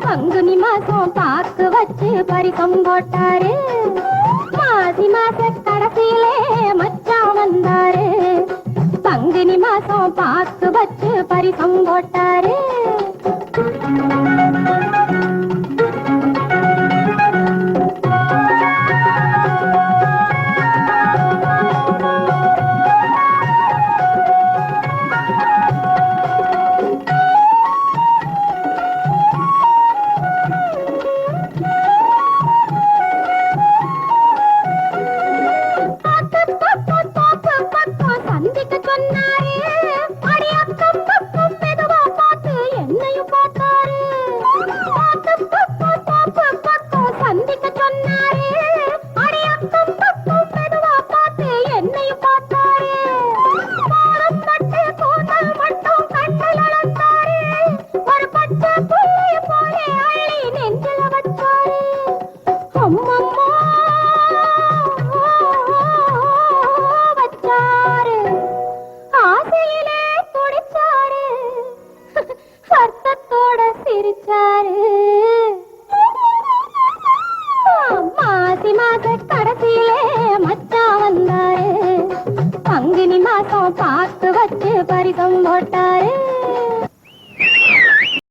பங்கு நிமாசம் பார்த்து வச்சு பரிசம் போட்டாரு. பார்த்து வச்சு பரிசம் போட்டாரு. கடைசியிலே மச்சா வந்தாரு. பங்குனி மாசம் பார்த்து வச்சு பரிசம் போட்ட